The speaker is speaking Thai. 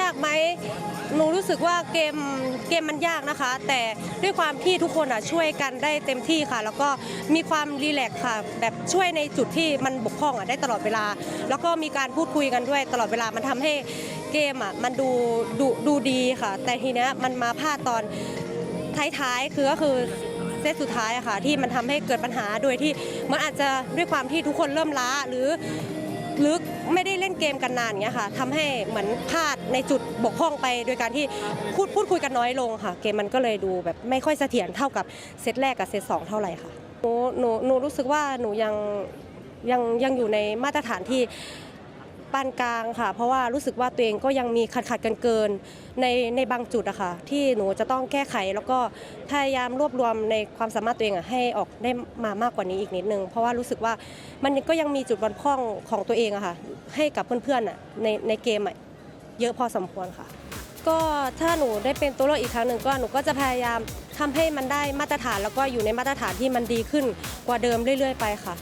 ยากไหมหนูรู้สึกว่าเกมเกมมันยากนะคะ แต่ด้วยความที่ทุกคนอะช่วยกันได้เต็มที่ค่ะ แล้วก็มีความรีแลกซ์ค่ะ แบบช่วยในจุดที่มันบกพร่องอะได้ตลอดเวลา แล้วก็มีการพูดคุยกันด้วยตลอดเวลามันทำให้เกมอะมันดูดูดูดีค่ะ แต่ทีเนี้ยมันมาพลาดตอนท้ายๆคือก็คือเซตสุดท้ายอะค่ะที่มันทำให้เกิดปัญหาโดยที่มันอาจจะด้วยความที่ทุกคนเริ่มล้าหรือ หรือไม่ได้เล่นเกมกันนานเงี้ยค่ะทำให้เหมือนพลาดในจุดบกพร่องไป โดยการที่พูดพูดคุยกันน้อยลงค่ะ เกมมันก็เลยดูแบบไม่ค่อยเสถียรเท่ากับเซตแรกกับเซตสองเท่าไหร่ค่ะหนูหนูหนูรู้สึกว่าหนูยังยังยังอยู่ในมาตรฐานที่ ปานกลางค่ะ เพราะว่ารู้สึกว่าตัวเองก็ยังมีขัดขัดกันเกินในในบางจุดอะค่ะที่หนูจะต้องแก้ไขแล้วก็พยายามรวบรวมในความสามารถตัวเองอะให้ออกได้มามากกว่านี้อีกนิดนึง เพราะว่ารู้สึกว่ามันก็ยังมีจุดบกพร่องของตัวเองอะค่ะให้กับเพื่อนๆอะในในเกมอะเยอะพอสมควรค่ะก็ถ้าหนูได้เป็นตัวเลือกอีกครั้งหนึ่งก็หนูก็จะพยายามทำให้มันได้มาตรฐานแล้วก็อยู่ในมาตรฐานที่มันดีขึ้นกว่าเดิมเรื่อย ๆ ไปค่ะ